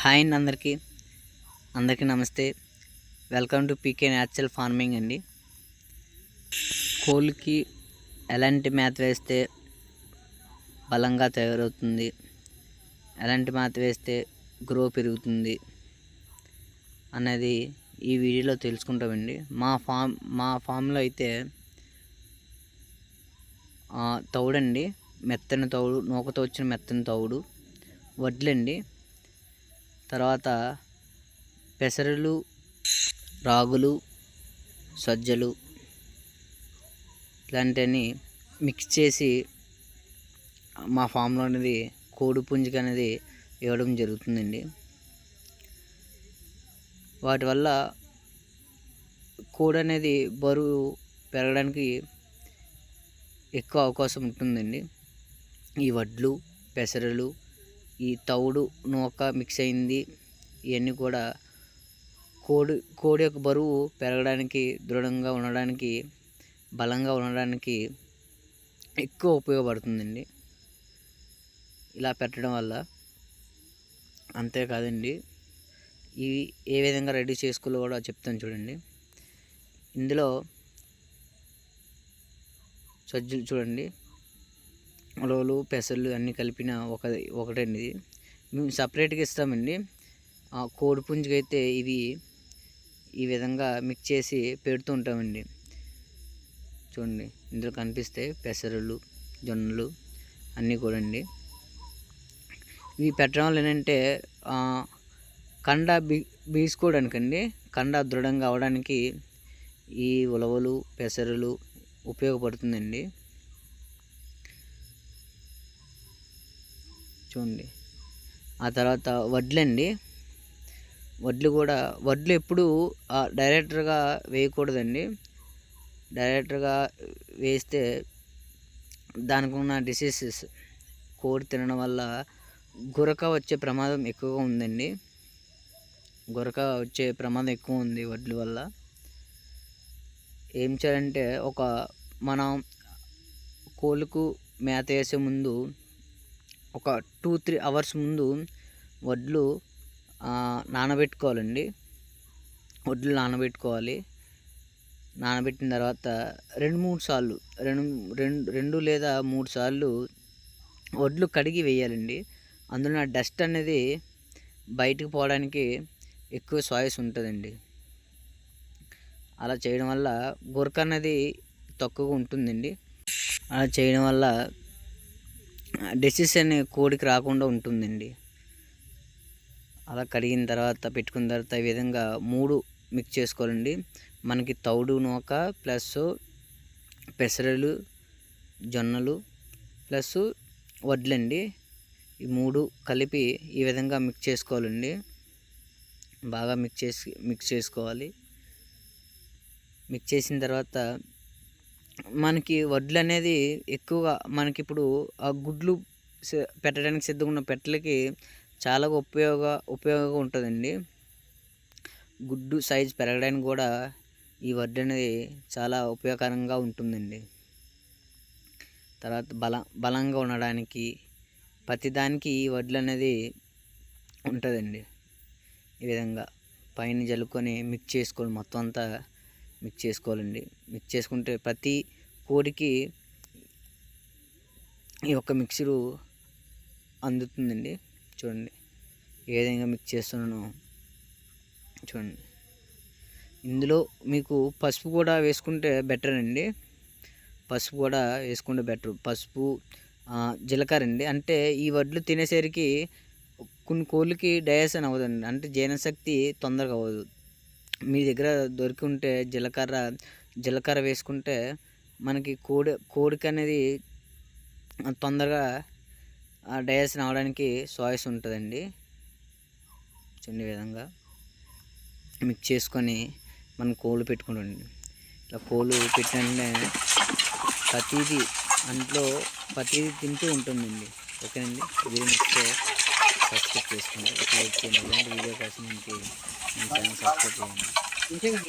Hi అండి అందరికీ. అందరికీ నమస్తే. Welcome to P K natural farming అండి. కోళ్ళకి ఎలాంటి మేత వేస్తే బలంగా తయారవుతుంది ఎలాంటి మేత వేస్తే గ్రో పెరుగుతుంది అనేది ఈ వీడియోలో తెలుసుకుంటామండి. మా ఫామ్ మా ఫామ్లో అయితే తౌడండి మెత్తని తౌడు నూకతో వచ్చిన మెత్తని తౌడు వడ్లండి తర్వాత పెసరలు రాగులు సజ్జలు ఇలాంటివన్నీ మిక్స్ చేసి మా ఫామ్లో అనేది కోడి పుంజుకి అనేది ఇవ్వడం జరుగుతుందండి. వాటి వల్ల కోడి అనేది బరువు పెరగడానికి ఎక్కువ అవకాశం ఉంటుందండి. ఈ వడ్లు పెసరలు ఈ తౌడు నూక మిక్స్ అయింది. ఇవన్నీ కూడా కోడి కోడి యొక్క బరువు పెరగడానికి దృఢంగా ఉండడానికి బలంగా ఉండడానికి ఎక్కువ ఉపయోగపడుతుందండి. ఇలా పెట్టడం వల్ల అంతేకాదండి. ఇవి ఏ విధంగా రెడీ చేసుకోలో కూడా చెప్తాను చూడండి. ఇందులో సజ్జలు చూడండి. ఉలవలు పెసర్లు అన్నీ కలిపిన ఒక ఒకటండి ఇది. మేము సపరేట్గా ఇస్తామండి. కోడి పుంజుకైతే అయితే ఈ విధంగా మిక్స్ చేసి పెడుతూ ఉంటామండి. చూడండి ఇందులో కనిపిస్తే పెసరలు జొన్నలు అన్నీ కూడా అండి ఇవి పెట్టడం వల్ల ఏంటంటే కండ బీ బీసుకోవడానికండి కండ దృఢంగా అవడానికి ఈ ఉలవలు పెసరలు ఉపయోగపడుతుందండి. చూడండి. ఆ తర్వాత వడ్లండి వడ్లు కూడా వడ్లు ఎప్పుడు డైరెక్టర్గా వేయకూడదండి. డైరెక్టర్గా వేస్తే దానికి ఉన్న డిసీజెస్ కోడి తినడం వల్ల గురక వచ్చే ప్రమాదం ఎక్కువగా ఉందండి. గురక వచ్చే ప్రమాదం ఎక్కువ ఉంది వడ్ల వల్ల. ఏం చేయాలంటే ఒక మనం కోళ్ళకు మేత వేసే ముందు ఒక టూ త్రీ అవర్స్ ముందు వడ్లు నానబెట్టుకోవాలండి. వడ్లు నానబెట్టుకోవాలి. నానబెట్టిన తర్వాత రెండు మూడు సార్లు రెండు రెండు రెండు లేదా మూడు సార్లు వడ్లు కడిగి వేయాలండి. అందులో డస్ట్ అనేది బయటకు పోవడానికి ఎక్కువ సాయిస్ ఉంటుందండి. అలా చేయడం వల్ల గురక అనేది తక్కువగా ఉంటుందండి. అలా చేయడం వల్ల డెసిషన్ కోడికి రాకుండా ఉంటుందండి. అలా కడిగిన తర్వాత పెట్టుకున్న తర్వాత ఈ విధంగా మూడు మిక్స్ చేసుకోవాలండి. మనకి తౌడు నూక ప్లస్ పెసరలు జొన్నలు ప్లస్ వడ్లండి. ఈ మూడు కలిపి ఈ విధంగా మిక్స్ చేసుకోవాలండి. బాగా మిక్స్ చేసి మిక్స్ చేసుకోవాలి. మిక్స్ చేసిన తర్వాత మనకి వడ్లు అనేది ఎక్కువగా మనకి ఇప్పుడు ఆ గుడ్లు పెట్టడానికి సిద్ధంగా ఉన్న పెట్టలకి చాలా ఉపయోగ ఉపయోగంగా ఉంటుందండి. గుడ్డు సైజ్ పెరగడానికి కూడా ఈ వడ్లు అనేది చాలా ఉపయోగకరంగా ఉంటుందండి. తర్వాత బల బలంగా ఉండడానికి ప్రతిదానికి ఈ వడ్లు అనేది ఉంటుందండి. ఈ విధంగా పైన జల్లుకొని మిక్స్ చేసుకోవాలి మొత్తం అంతా మిక్స్ చేసుకోవాలండి. మిక్స్ చేసుకుంటే ప్రతి కోడికి ఈ యొక్క మిక్సరు అందుతుందండి. చూడండి. ఏ విధంగా మిక్స్ చేస్తున్నానో చూడండి. ఇందులో మీకు పసుపు కూడా వేసుకుంటే బెటర్ అండి. పసుపు కూడా వేసుకుంటే బెటర్. పసుపు జీలకర్ర అండి. అంటే ఈ వడ్లు తినేసరికి కొన్ని కోళ్ళకి డయాసన్ అవ్వదండి. అంటే జీర్ణశక్తి తొందరగా అవ్వదు. మీ దగ్గర దొరికి ఉంటే జీలకర్ర జీలకర్ర వేసుకుంటే మనకి కోడి కోడికి అనేది తొందరగా డైజెషన్ అవ్వడానికి సాయిస్ ఉంటుందండి. చిన్న విధంగా మిక్స్ చేసుకొని మనం కోళ్ళు పెట్టుకుంటాండి ఇలా కోళ్ళు పెట్టిన ప్రతిదీ అంట్లో ప్రతిదీ తింటూ ఉంటుందండి. ఓకేనండి? వీడియో నచ్చితే సబ్స్క్రైబ్ చేసుకోండి. లైక్ చేయండి. ఇలాంటి వీడియో కోసం మనకి మన ఛానల్ సబ్స్క్రైబ్ చేయండి.